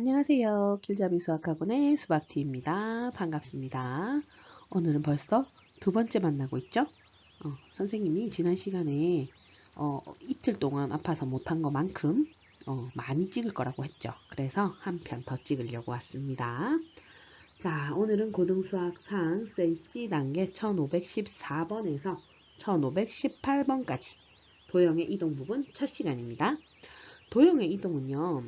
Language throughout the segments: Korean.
안녕하세요. 길잡이 수학학원의 수박티입니다. 반갑습니다. 오늘은 벌써 두 번째 만나고 있죠? 어, 선생님이 지난 시간에 어, 이틀 동안 아파서 못한 것만큼 어, 많이 찍을 거라고 했죠. 그래서 한 편 더 찍으려고 왔습니다. 자, 오늘은 고등수학상 쌤C 단계 1514번에서 1518번까지 도형의 이동 부분 첫 시간입니다. 도형의 이동은요.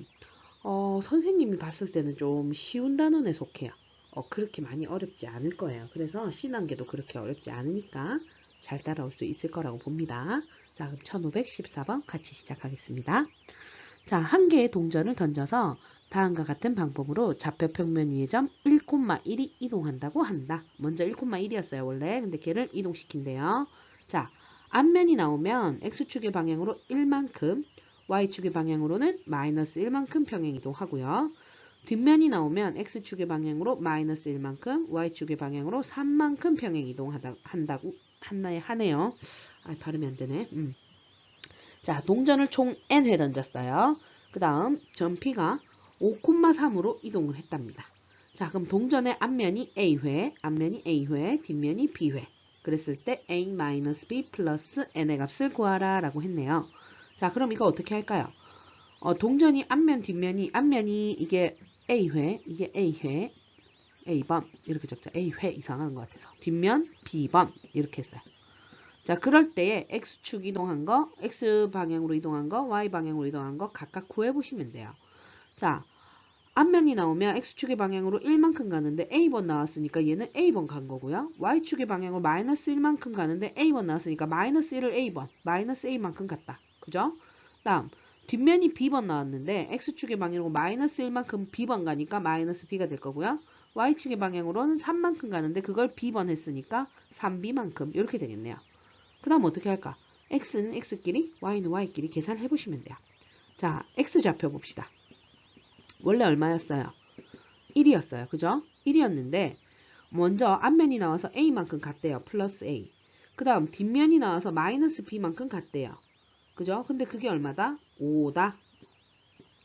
어, 선생님이 봤을 때는 좀 쉬운 단원에 속해요. 어, 그렇게 많이 어렵지 않을 거예요. 그래서 C단계도 그렇게 어렵지 않으니까 잘 따라올 수 있을 거라고 봅니다. 자, 그럼 1514번 같이 시작하겠습니다. 자, 한 개의 동전을 던져서 다음과 같은 방법으로 좌표 평면 위의 점 1,1이 이동한다고 한다. 먼저 1,1이었어요, 원래. 근데 걔를 이동시킨대요. 자, 앞면이 나오면 X축의 방향으로 1만큼, Y축의 방향으로는 마이너스 1만큼 평행 이동하고요. 뒷면이 나오면 X축의 방향으로 마이너스 1만큼, Y축의 방향으로 3만큼 평행 이동한다고 하네요. 아, 발음이 안 되네. 음. 자, 동전을 총 N회 던졌어요. 그 다음 점 P가 5,3으로 이동을 했답니다. 자, 그럼 동전의 앞면이 A회, 앞면이 A회, 뒷면이 B회. 그랬을 때 A-B 플러스 N의 값을 구하라 라고 했네요. 자, 그럼 이거 어떻게 할까요? 어, 동전이 앞면, 뒷면이, 앞면이 이게 A회, 이게 A회, A번, 이렇게 적자. A회 이상한 것 같아서. 뒷면, B번, 이렇게 했어요. 자, 그럴 때에 X축 이동한 거, X 방향으로 이동한 거, Y 방향으로 이동한 거 각각 구해보시면 돼요. 자, 앞면이 나오면 X축의 방향으로 1만큼 가는데 A번 나왔으니까 얘는 A번 간 거고요. Y축의 방향으로 마이너스 1만큼 가는데 A번 나왔으니까 마이너스 1을 A번, 마이너스 A만큼 갔다. 그죠? 다음, 뒷면이 B번 나왔는데 X축의 방향으로 마이너스 1만큼 B번 가니까 마이너스 B가 될 거고요. Y축의 방향으로는 3만큼 가는데 그걸 B번 했으니까 3B만큼 이렇게 되겠네요. 그 다음 어떻게 할까? X는 X끼리, Y는 Y끼리 계산해 보시면 돼요. 자, X좌표 봅시다. 원래 얼마였어요? 1이었어요. 그죠? 1이었는데 먼저 앞면이 나와서 A만큼 갔대요. 플러스 A. 그 다음 뒷면이 나와서 마이너스 B만큼 갔대요. 그죠? 근데 그게 얼마다? 5다.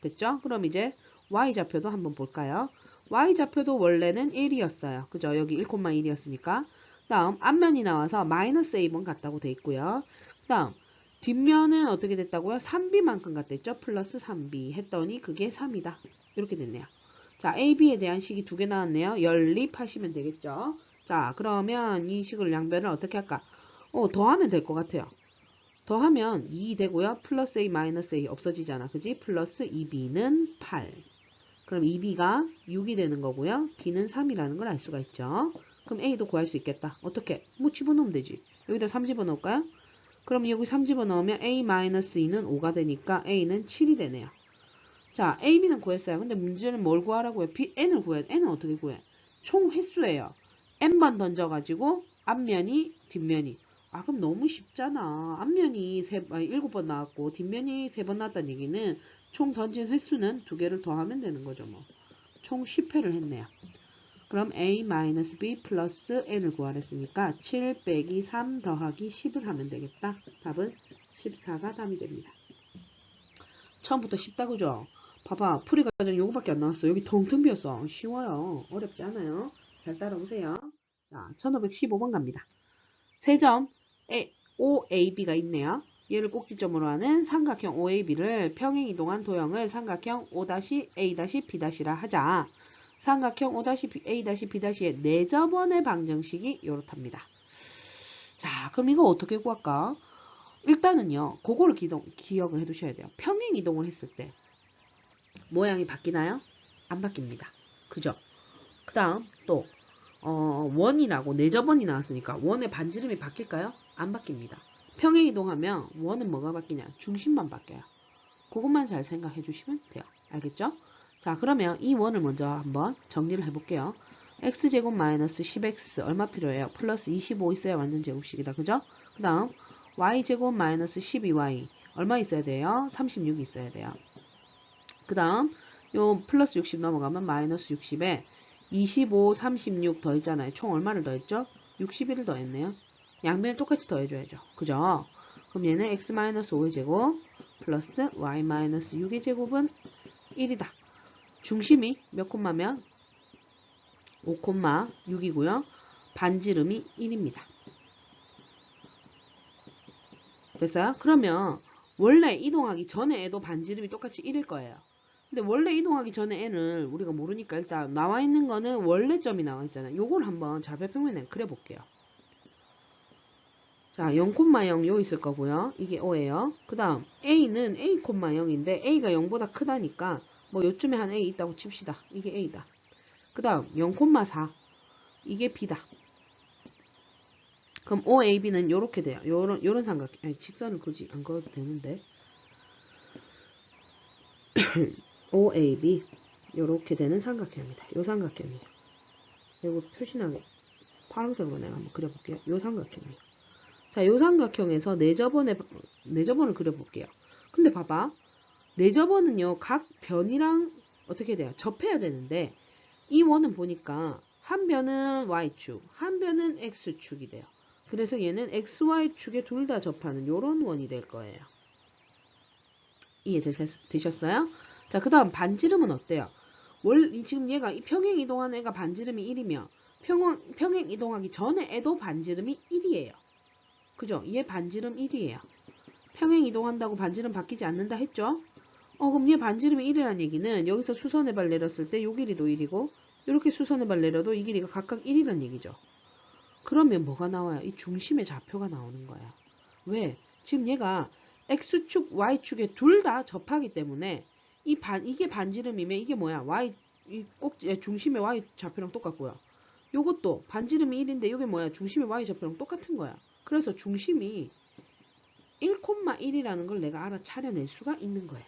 됐죠? 그럼 이제 Y좌표도 한번 볼까요? Y좌표도 원래는 1이었어요. 그죠? 여기 1,1이었으니까. 다음 앞면이 나와서 마이너스 A번 갔다고 돼 있고요. 다음 뒷면은 어떻게 됐다고요? 3B만큼 갔댔죠? 플러스 3B 했더니 그게 3이다. 이렇게 됐네요. 자, AB에 대한 식이 두 개 나왔네요. 연립하시면 되겠죠? 자, 그러면 이 식을 양변을 어떻게 할까? 어, 더하면 될 것 같아요. 더하면 2 되고요. 플러스 A 마이너스 A 없어지잖아. 그지? 플러스 2B는 8. 그럼 2B가 6이 되는 거고요. B는 3이라는 걸 알 수가 있죠. 그럼 A도 구할 수 있겠다. 어떻게? 뭐 집어넣으면 되지. 여기다 3 집어넣을까요? 그럼 여기 3 집어넣으면 A-2는 5가 되니까 A는 7이 되네요. 자, A, B는 구했어요. 근데 문제는 뭘 구하라고요? B, N을 구해. N은 어떻게 구해? 총 횟수예요. N번 던져가지고 앞면이 뒷면이. 아 그럼 너무 쉽잖아. 앞면이 세, 아니, 7번 나왔고 뒷면이 3번 나왔다는 얘기는 총 던진 횟수는 두 개를 더하면 되는 거죠. 뭐. 총 10회를 했네요. 그럼 A-B 플러스 N을 구하랬으니까 7 빼기 3 더하기 10을 하면 되겠다. 답은 14가 답이 됩니다. 처음부터 쉽다 그죠? 봐봐 풀이 과정 요거밖에 안 나왔어. 여기 텅텅 비었어. 쉬워요. 어렵지 않아요. 잘 따라오세요. 자, 1515번 갑니다. 세점 OAB가 있네요. 얘를 꼭지점으로 하는 삼각형 OAB를 평행 이동한 도형을 삼각형 O-A-B-라 하자. 삼각형 O-A-B-의 내접원의 방정식이 이렇답니다. 자, 그럼 이거 어떻게 구할까? 일단은요, 그거를 기동, 기억을 해 두셔야 돼요. 평행 이동을 했을 때 모양이 바뀌나요? 안 바뀝니다. 그죠? 그 다음 또 어, 원이라고 내접원이 나왔으니까 원의 반지름이 바뀔까요? 안 바뀝니다. 평행 이동하면 원은 뭐가 바뀌냐? 중심만 바뀌어요. 그것만 잘 생각해 주시면 돼요. 알겠죠? 자 그러면 이 원을 먼저 한번 정리를 해볼게요. x제곱 마이너스 10x 얼마 필요해요? 플러스 25 있어야 완전 제곱식이다. 그죠? 그 다음 y제곱 마이너스 12y 얼마 있어야 돼요? 36 있어야 돼요. 그 다음 요 플러스 60 넘어가면 마이너스 60에 25, 36 더했잖아요. 총 얼마를 더했죠? 61을 더했네요. 양변을 똑같이 더해줘야죠. 그죠? 그럼 얘는 x-5의 제곱 플러스 y-6의 제곱은 1이다. 중심이 몇 콤마면 5,6이고요. 반지름이 1입니다. 됐어요? 그러면 원래 이동하기 전에 애도 반지름이 똑같이 1일 거예요. 근데 원래 이동하기 전에 애는 우리가 모르니까 일단 나와 있는 거는 원래 점이 나와 있잖아요. 요걸 한번 좌표평면에 그려볼게요. 자, 0,0 요 있을 거고요. 이게 5예요. 그 다음 A는 A, 0인데 A가 0보다 크다니까 뭐 요쯤에 한 A 있다고 칩시다. 이게 A다. 그 다음 0,4 이게 B다. 그럼 OAB는 요렇게 돼요. 요런 요런 삼각 아니, 직선을 굳이 안 그어도 되는데 OAB 요렇게 되는 삼각형입니다. 요 삼각형이에요. 요거 표시나게 파란색으로 내가 한번 그려볼게요. 요 삼각형이에요. 자, 요 삼각형에서 내저번에 내저번을 그려볼게요. 근데 봐봐. 내저번은요 각 변이랑 어떻게 돼요? 접해야 되는데 이 원은 보니까 한 변은 y축, 한 변은 x축이 돼요. 그래서 얘는 xy축에 둘 다 접하는 요런 원이 될 거예요. 이해되셨어요? 자, 그 다음 반지름은 어때요? 월, 이- 지금 얘가 이 평행 이동하는 애가 반지름이 1이며 평행, 평행 이동하기 전에 애도 반지름이 1이에요. 그죠? 얘 반지름 1이에요. 평행 이동한다고 반지름 바뀌지 않는다 했죠? 어, 그럼 얘 반지름이 1이라는 얘기는 여기서 수선의 발 내렸을 때 요 길이도 1이고 이렇게 수선의 발 내려도 이 길이가 각각 1이라는 얘기죠. 그러면 뭐가 나와요? 이 중심의 좌표가 나오는 거예요. 왜? 지금 얘가 x축, y축에 둘 다 접하기 때문에 이 반, 이게 반지름이면 이게 뭐야? y, 이 꼭지, 예, 중심의 y 좌표랑 똑같고요. 요것도 반지름이 1인데 이게 뭐야? 중심의 y 좌표랑 똑같은 거야. 그래서 중심이 1,1이라는 걸 내가 알아차려낼 수가 있는 거야.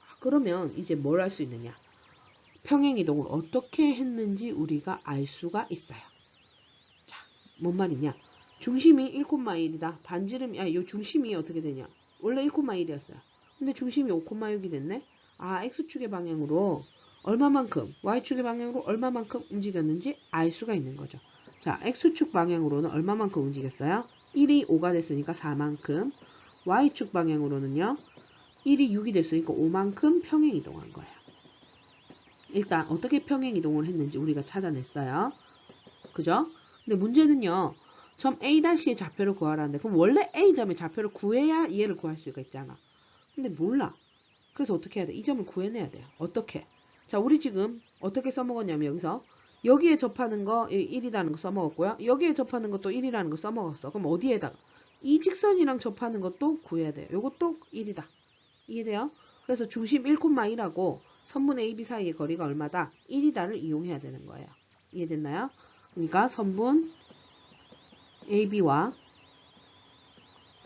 아, 그러면 이제 뭘 할 수 있느냐? 평행이동을 어떻게 했는지 우리가 알 수가 있어요. 자, 뭔 말이냐? 중심이 1,1이다. 반지름이, 아, 요 중심이 어떻게 되냐? 원래 1,1이었어요. 근데 중심이 5,6이 됐네? 아, X축의 방향으로 얼마만큼, Y축의 방향으로 얼마만큼 움직였는지 알 수가 있는 거죠. 자, X축 방향으로는 얼마만큼 움직였어요? 1이 5가 됐으니까 4만큼. Y축 방향으로는요, 1이 6이 됐으니까 5만큼 평행 이동한 거예요. 일단 어떻게 평행 이동을 했는지 우리가 찾아냈어요. 그죠? 근데 문제는요. 점 A-의 좌표를 구하라는데 그럼 원래 A점의 좌표를 구해야 얘를 구할 수가 있잖아. 근데 몰라. 그래서 어떻게 해야 돼? 이 점을 구해내야 돼요. 어떻게? 자, 우리 지금 어떻게 써먹었냐면 여기서 여기에 접하는 거 1이라는 거 써먹었고요. 여기에 접하는 것도 1이라는 거 써먹었어. 그럼 어디에다가? 이 직선이랑 접하는 것도 구해야 돼요. 요것도 1이다. 이해돼요? 그래서 중심 1,1하고 선분 AB 사이의 거리가 얼마다? 1이다를 이용해야 되는 거예요. 이해됐나요? 그러니까 선분 AB와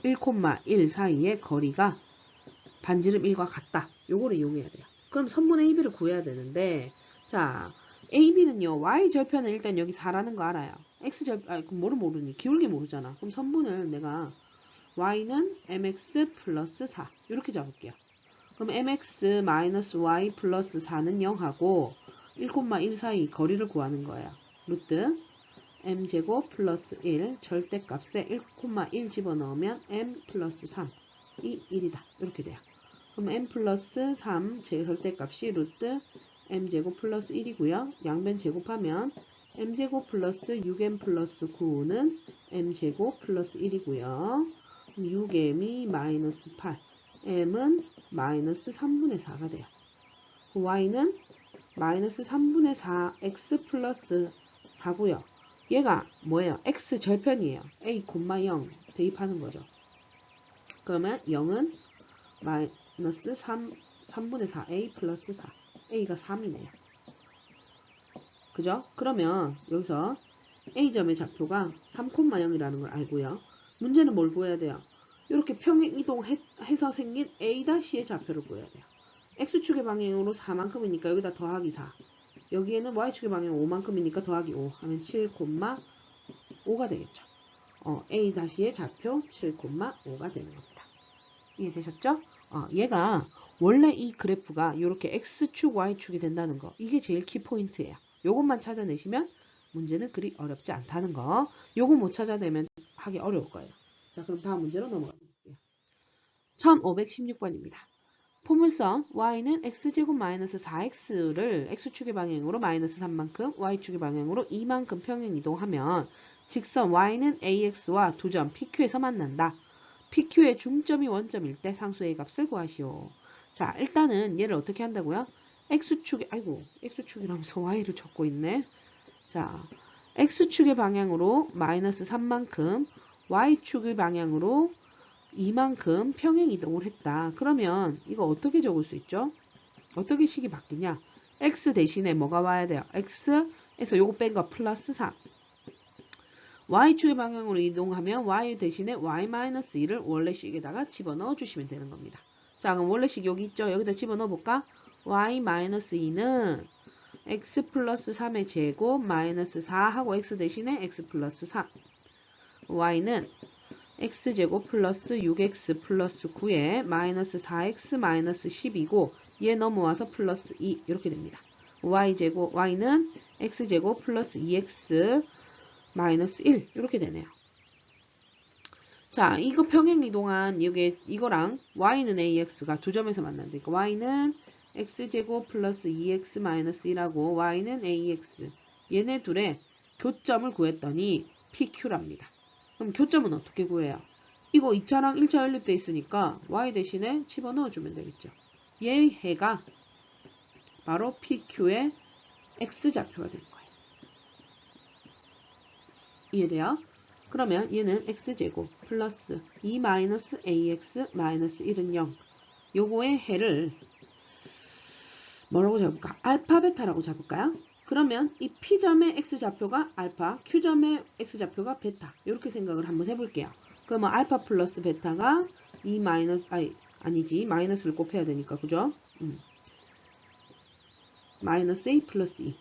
1,1 사이의 거리가 반지름 1과 같다. 요거를 이용해야 돼요. 그럼 선분 AB를 구해야 되는데 자 AB는요 Y 절편은 일단 여기 4라는 거 알아요. X 절 아, 그럼 뭐를 모르니? 기울기 모르잖아. 그럼 선분을 내가 Y는 MX 플러스 4 이렇게 잡을게요. 그럼 mx 마이너스 y 플러스 4는 0하고 1,1 사이 거리를 구하는 거예요. 루트 m제곱 플러스 1 절대값에 1,1 집어넣으면 m 플러스 3이 1이다. 이렇게 돼요. 그럼 m 플러스 3 제 절대값이 루트 m제곱 플러스 1이고요. 양변 제곱하면 m제곱 플러스 6m 플러스 9는 m제곱 플러스 1이고요. 6m이 마이너스 8 m은 마이너스 3분의 4가 돼요. y는 마이너스 3분의 4 x 플러스 4고요. 얘가 뭐예요? x 절편이에요. a, 0 대입하는 거죠. 그러면 0은 마이너스 3, 3분의 4 a 플러스 4 a가 3이네요. 그죠? 그러면 여기서 a점의 좌표가 3,0이라는 걸 알고요. 문제는 뭘 구해야 돼요? 이렇게 평행 이동해서 생긴 A-의 좌표를 구해야 돼요. X축의 방향으로 4만큼이니까 여기다 더하기 4. 여기에는 Y축의 방향 5만큼이니까 더하기 5 하면 7,5가 되겠죠. 어, A-의 좌표 7,5가 되는 겁니다. 이해되셨죠? 어, 얘가 원래 이 그래프가 이렇게 X축, Y축이 된다는 거. 이게 제일 키포인트예요. 요것만 찾아내시면 문제는 그리 어렵지 않다는 거. 요거 못 찾아내면 하기 어려울 거예요. 자, 그럼 다음 문제로 넘어가 볼게요. 1516번입니다. 포물선 y는 x제곱 마이너스 4x를 x축의 방향으로 마이너스 3만큼, y축의 방향으로 2만큼 평행 이동하면 직선 y는 ax와 두 점 PQ에서 만난다. PQ의 중점이 원점일 때 상수의 값을 구하시오. 자, 일단은 얘를 어떻게 한다고요? x축의 아이고, x축이라면서 y를 적고 있네. 자, x축의 방향으로 마이너스 3만큼, y축의 방향으로 이만큼 평행 이동을 했다. 그러면 이거 어떻게 적을 수 있죠? 어떻게 식이 바뀌냐? x 대신에 뭐가 와야 돼요? x에서 요거 뺀 거 플러스 3. y축의 방향으로 이동하면 y 대신에 y-2를 원래 식에다가 집어넣어 주시면 되는 겁니다. 자, 그럼 원래 식 여기 있죠? 여기다 집어넣어 볼까? y-2는 x 플러스 3의 제곱 마이너스 4하고 x 대신에 x 플러스 3. y는 x제곱 플러스 6x 플러스 9에 마이너스 4x 마이너스 10이고 얘 넘어와서 플러스 2 이렇게 됩니다. y제곱 y는 x제곱 플러스 2x 마이너스 1 이렇게 되네요. 자, 이거 평행 이동한 이게 이거랑 y는 ax가 두 점에서 만난다니까 y는 x제곱 플러스 2x 마이너스 1하고 y는 ax 얘네 둘의 교점을 구했더니 pq랍니다. 그럼 교점은 어떻게 구해요? 이거 2차랑 1차 연립돼 있으니까 y 대신에 집어넣어 주면 되겠죠. 얘 해가 바로 PQ의 X좌표가 되는 거예요. 이해돼요? 그러면 얘는 X제곱 플러스 2 마이너스 AX 마이너스 1은 0. 요거의 해를 뭐라고 잡을까? 알파 베타라고 잡을까요? 그러면 이 P점의 X좌표가 알파, Q점의 X좌표가 베타 이렇게 생각을 한번 해볼게요. 그러면 알파 플러스 베타가 2 마이너스, 아니, 아니지 마이너스를 곱해야 되니까 그죠? 음. 마이너스 A 플러스 2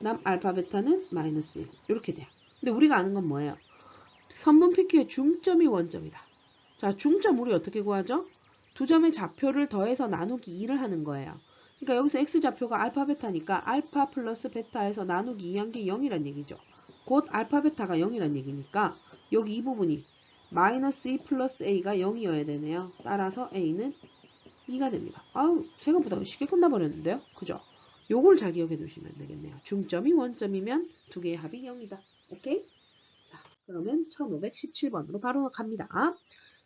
남 알파 베타는 마이너스 1 이렇게 돼요. 근데 우리가 아는 건 뭐예요? 선분 PQ의 중점이 원점이다. 자 중점 우리 어떻게 구하죠? 두 점의 좌표를 더해서 나누기 2를 하는 거예요. 그러니까 여기서 x좌표가 알파 베타니까 알파 플러스 베타에서 나누기 2한 게 0이란 얘기죠. 곧 알파 베타가 0이란 얘기니까 여기 이 부분이 마이너스 2 플러스 a가 0이어야 되네요. 따라서 a는 2가 됩니다. 아우 생각보다 쉽게 끝나버렸는데요. 그죠? 요걸 잘 기억해 두시면 되겠네요. 중점이 원점이면 두 개의 합이 0이다. 오케이? 자 그러면 1517번으로 바로 갑니다.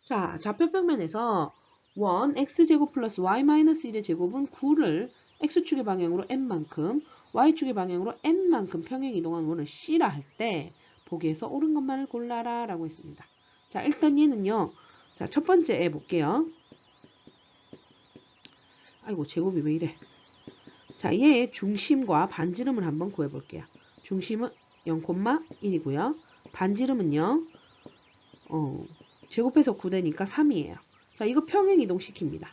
자 좌표평면에서 원 x제곱 플러스 y 마이너스 1의 제곱은 9를 x축의 방향으로 n만큼 y축의 방향으로 n만큼 평행 이동한 원을 c라 할 때 보기에서 옳은 것만을 골라라 라고 했습니다. 자 일단 얘는요. 자 첫 번째 애 볼게요. 아이고 제곱이 왜 이래. 자 얘의 중심과 반지름을 한번 구해 볼게요. 중심은 0,1이고요. 반지름은요. 어, 제곱해서 9되니까 3이에요. 자, 이거 평행 이동시킵니다.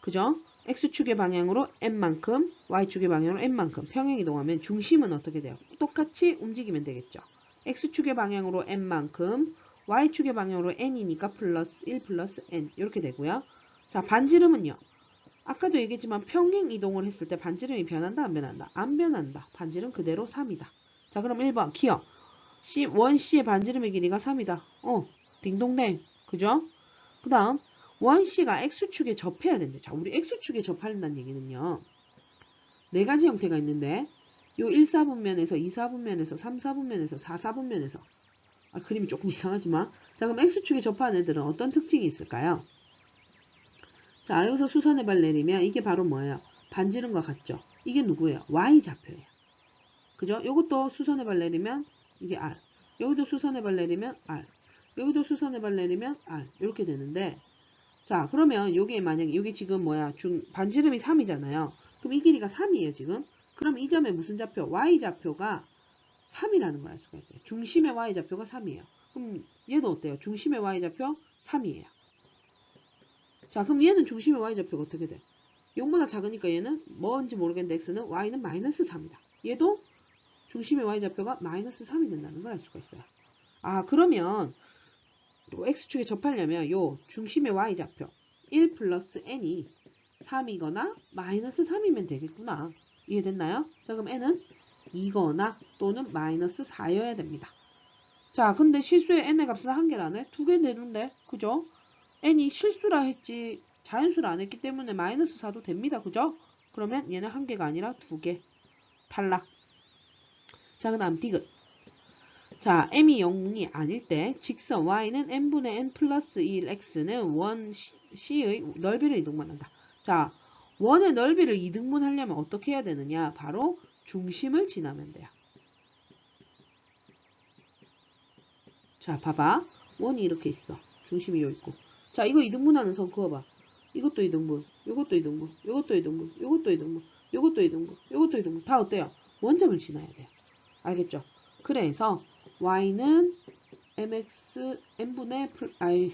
그죠? x축의 방향으로 n만큼, y축의 방향으로 n만큼 평행 이동하면 중심은 어떻게 돼요? 똑같이 움직이면 되겠죠. x축의 방향으로 n만큼, y축의 방향으로 n이니까 플러스 1 플러스 n 이렇게 되고요. 자, 반지름은요. 아까도 얘기했지만 평행 이동을 했을 때 반지름이 변한다 안 변한다? 안 변한다. 반지름 그대로 3이다. 자, 그럼 1번 기억. C, 원 C의 반지름의 길이가 3이다. 어, 딩동댕. 그죠? 그 다음 원C가 X축에 접해야 된대. 자, 우리 X축에 접한다는 얘기는요. 네 가지 형태가 있는데 요 1, 4분면에서 2, 4분면에서 3, 4분면에서 4, 4분면에서 아, 그림이 조금 이상하지만 자, 그럼 X축에 접하는 애들은 어떤 특징이 있을까요? 자, 여기서 수선의 발 내리면 이게 바로 뭐예요? 반지름과 같죠? 이게 누구예요? Y좌표예요. 그죠? 요것도 수선의 발 내리면 이게 R. 여기도 수선의 발 내리면 R. 여기도 수선의 발 내리면 R. 이렇게 되는데 자, 그러면 요게 만약에 요게 지금 뭐야? 중 반지름이 3이잖아요. 그럼 이 길이가 3이에요, 지금. 그럼 이 점의 무슨 좌표? y좌표가 3이라는 걸 알 수가 있어요. 중심의 y좌표가 3이에요. 그럼 얘도 어때요? 중심의 y좌표 3이에요. 자, 그럼 얘는 중심의 y좌표가 어떻게 돼? 0보다 작으니까 얘는 뭔지 모르겠는데 x는 y는 마이너스 3이다. 얘도 중심의 y좌표가 마이너스 3이 된다는 걸 알 수가 있어요. 아, 그러면 또 x축에 접하려면 요 중심의 y좌표 1 플러스 n이 3이거나 마이너스 3이면 되겠구나. 이해됐나요? 자 그럼 n은 2거나 또는 마이너스 4여야 됩니다. 자 근데 실수의 n의 값은 한 개라네? 두 개 되는데 그죠? n이 실수라 했지 자연수를 안 했기 때문에 마이너스 4도 됩니다. 그죠? 그러면 얘는 한 개가 아니라 두 개. 탈락. 자, 그 다음 디귿. 자, m이 0이 아닐 때 직선 y는 n분의 n 플러스 1x는 원 c의 넓이를 이등분한다. 자, 원의 넓이를 이등분하려면 어떻게 해야 되느냐? 바로 중심을 지나면 돼요. 자, 봐봐. 원이 이렇게 있어. 중심이 여기 있고. 자, 이거 이등분하는 선 그어봐. 이것도 이등분, 이것도 이등분, 이것도 이등분, 이것도 이등분, 이것도 이등분, 이것도 이등분. 다 어때요? 원점을 지나야 돼요. 알겠죠? 그래서 y는 mx n분의 플, 아이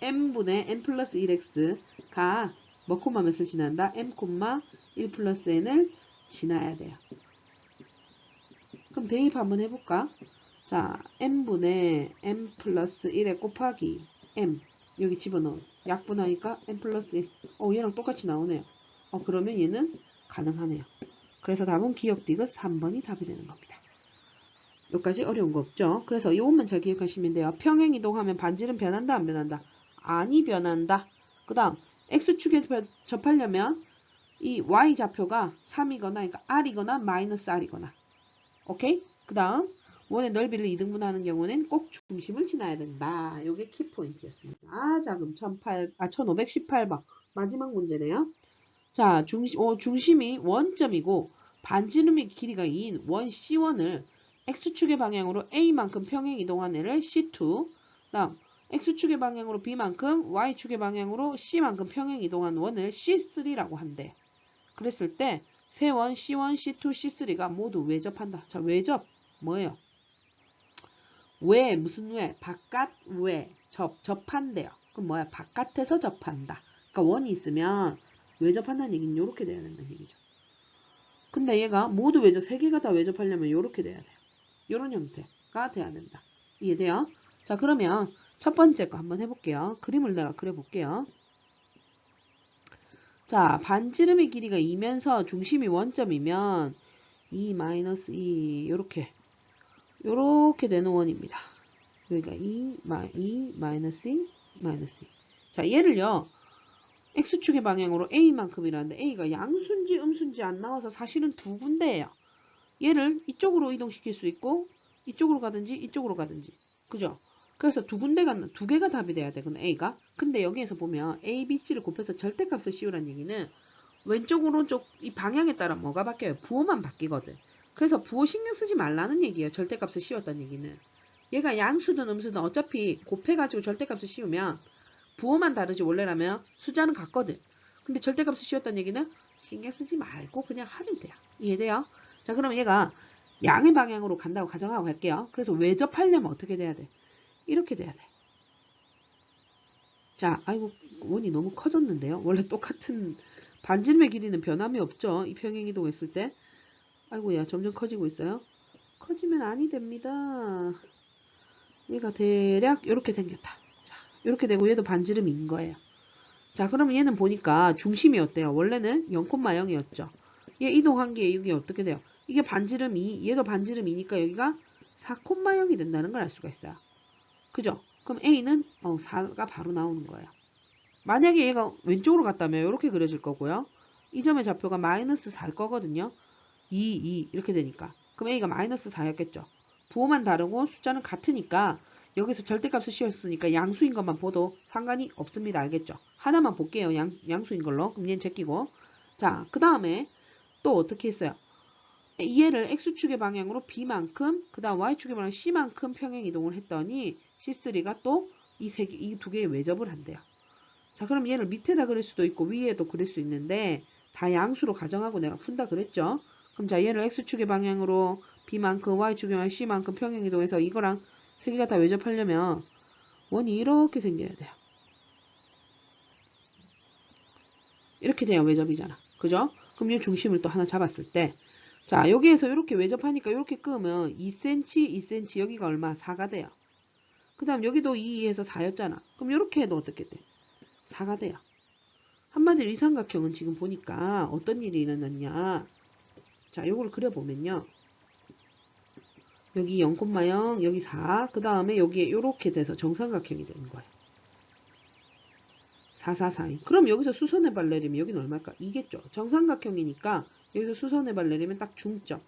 m분의 n 플러스 1x가 뭐 콤마 몇을 지난다? m 콤마 1 플러스 n을 지나야 돼요. 그럼 대입 한번 해볼까? 자, m분의 m 플러스 1에 곱하기 m 여기 집어넣어 약분하니까 m 플러스 1. 어, 얘랑 똑같이 나오네요. 어, 그러면 얘는 가능하네요. 그래서 답은 기억 디귿 3번이 답이 되는 겁니다. 여기까지 어려운 거 없죠? 그래서 이것만 잘 기억하시면 돼요. 평행 이동하면 반지름 변한다 안 변한다? 아니 변한다. 그 다음 x축에 접하려면 이 y좌표가 3이거나 그러니까 r이거나 마이너스 r이거나 오케이? 그 다음 원의 넓이를 이등분하는 경우는 꼭 중심을 지나야 된다. 이게 키포인트였습니다. 아, 자, 그럼 1008, 아, 1518번. 마지막 문제네요. 자, 중심, 어, 중심이 원점이고 반지름의 길이가 2인 원 C1을 X축의 방향으로 A만큼 평행 이동한 애를 C2, 다음 X축의 방향으로 B만큼 Y축의 방향으로 C만큼 평행 이동한 원을 C3라고 한대. 그랬을 때 세원 C1, C2, C3가 모두 외접한다. 자, 외접 뭐예요? 외 무슨 외? 바깥 외 접, 접한대요. 그럼 뭐야? 바깥에서 접한다. 그러니까 원이 있으면 외접한다는 얘기는 이렇게 돼야 된다는 얘기죠. 근데 얘가 모두 외접, 세 개가 다 외접하려면 이렇게 돼야 돼요. 이런 형태가 돼야 된다. 이해돼요? 자, 그러면 첫 번째 거 한번 해볼게요. 그림을 내가 그려볼게요. 자, 반지름의 길이가 2면서 중심이 원점이면 2 마이너스 2 이렇게 이렇게 되는 원입니다. 여기가 2, 마, 2 마이너스 2 마이너스 2. 자, 얘를요. x축의 방향으로 a만큼이라는데 a가 양수인지 음수인지 안 나와서 사실은 두 군데예요. 얘를 이쪽으로 이동시킬 수 있고 이쪽으로 가든지 이쪽으로 가든지. 그죠? 그래서 두 군데가 두 개가 답이 돼야 되거든 a가. 근데 여기에서 보면 a, b, c를 곱해서 절대값을 씌우라는 얘기는 왼쪽 오른쪽 이 방향에 따라 뭐가 바뀌어요? 부호만 바뀌거든. 그래서 부호 신경 쓰지 말라는 얘기예요. 절대값을 씌웠다는 얘기는. 얘가 양수든 음수든 어차피 곱해가지고 절대값을 씌우면 부호만 다르지 원래라면 숫자는 같거든. 근데 절대값을 씌웠다는 얘기는 신경 쓰지 말고 그냥 하면 돼요. 이해돼요? 자 그럼 얘가 양의 방향으로 간다고 가정하고 갈게요. 그래서 외접하려면 어떻게 돼야 돼? 이렇게 돼야 돼. 자, 아이고 원이 너무 커졌는데요. 원래 똑같은 반지름의 길이는 변함이 없죠. 이 평행 이동했을 때. 아이고야 점점 커지고 있어요. 커지면 아니 됩니다. 얘가 대략 이렇게 생겼다. 자, 이렇게 되고 얘도 반지름인 거예요. 자, 그러면 얘는 보니까 중심이 어때요? 원래는 0,0이었죠. 얘 이동한 게 이게 어떻게 돼요? 이게 반지름 2, 얘도 반지름 2니까 여기가 4,0이 된다는 걸 알 수가 있어요. 그죠? 그럼 A는 어, 4가 바로 나오는 거예요. 만약에 얘가 왼쪽으로 갔다면 이렇게 그려질 거고요. 이 점의 좌표가 마이너스 4일 거거든요. 2, 2 이렇게 되니까. 그럼 A가 마이너스 4였겠죠. 부호만 다르고 숫자는 같으니까 여기서 절대값을 씌웠으니까 양수인 것만 보도 상관이 없습니다. 알겠죠? 하나만 볼게요. 양, 양수인 걸로. 그럼 얘는 제끼고. 자, 그 다음에 또 어떻게 했어요? 얘를 x축의 방향으로 b만큼 그 다음 y축의 방향 c만큼 평행 이동을 했더니 c3가 또 이 세 개, 이 두 개의 외접을 한대요. 자 그럼 얘를 밑에다 그릴 수도 있고 위에도 그릴 수 있는데 다 양수로 가정하고 내가 푼다 그랬죠. 그럼 자 얘를 x축의 방향으로 b만큼 y축의 방향 c만큼 평행 이동해서 이거랑 세 개가 다 외접하려면 원이 이렇게 생겨야 돼요. 이렇게 돼야 외접이잖아. 그죠? 그럼 이 중심을 또 하나 잡았을 때 자, 여기에서 이렇게 외접하니까 이렇게 끄면 2cm, 2cm 여기가 얼마? 4가 돼요. 그 다음 여기도 2에서 4였잖아. 그럼 이렇게 해도 어떻게 돼? 4가 돼요. 한마디로 이 삼각형은 지금 보니까 어떤 일이 일어났냐. 자, 요걸 그려보면요. 여기 0,0, 여기 4, 그 다음에 여기에 이렇게 돼서 정삼각형이 되는 거예요. 4, 4, 4인. 그럼 여기서 수선해발 내리면 여기는 얼마일까? 2겠죠. 정삼각형이니까 여기서 수선해발 내리면 딱 중점.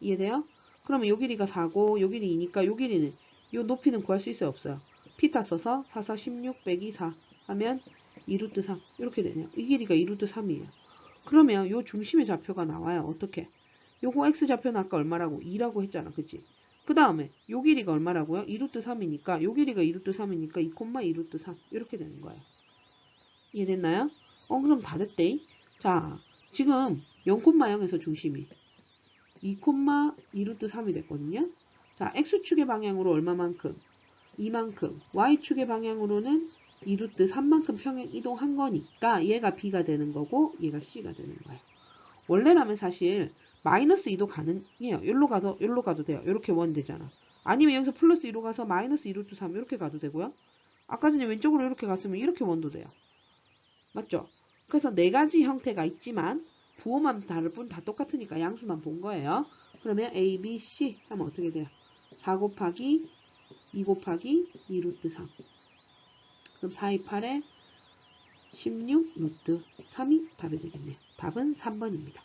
이해돼요? 그러면 요 길이가 4고 요 길이 2니까 요 길이는 요 높이는 구할 수 있어요? 없어요? 피타 써서 4, 4, 16 빼기 4 하면 2루트 3 이렇게 되네요. 이 길이가 2루트 3이에요. 그러면 요 중심의 좌표가 나와요. 어떻게? 요거 x좌표는 아까 얼마라고? 2라고 했잖아. 그치? 그 다음에 요 길이가 얼마라고요? 2루트 3이니까 요 길이가 2루트 3이니까 2, 2루트 3 이렇게 되는 거예요. 이해됐나요? 어 그럼 다 됐대. 자 지금 0,0에서 중심이 2, 2루트 3이 됐거든요. 자 x축의 방향으로 얼마만큼? 이만큼 y축의 방향으로는 2루트 3만큼 평행 이동한 거니까 얘가 b가 되는 거고 얘가 c가 되는 거예요. 원래라면 사실 마이너스 2도 가능해요. 여기로 가도 여기로 가도 돼요. 이렇게 원 되잖아. 아니면 여기서 플러스 2로 가서 마이너스 2루트 3 이렇게 가도 되고요. 아까 전에 왼쪽으로 이렇게 갔으면 이렇게 원도 돼요. 맞죠? 그래서 네 가지 형태가 있지만 부호만 다를 뿐 다 똑같으니까 양수만 본 거예요. 그러면 A, B, C 하면 어떻게 돼요? 4 곱하기 2 곱하기 2 루트 3 그럼 4, 2, 8에 16 루트 3이 답이 되겠네요. 답은 3번입니다.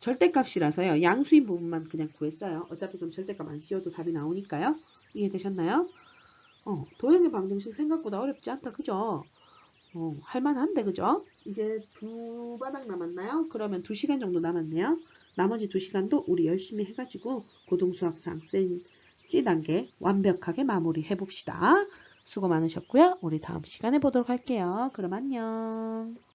절대값이라서요. 양수인 부분만 그냥 구했어요. 어차피 그럼 절대값 안 씌워도 답이 나오니까요. 이해되셨나요? 어, 도형의 방정식 생각보다 어렵지 않다. 그죠? 어, 할만한데 그죠? 이제 두 바닥 남았나요? 그러면 두 시간 정도 남았네요. 나머지 두 시간도 우리 열심히 해가지고 고등수학상 센 C단계 완벽하게 마무리 해봅시다. 수고 많으셨고요. 우리 다음 시간에 보도록 할게요. 그럼 안녕.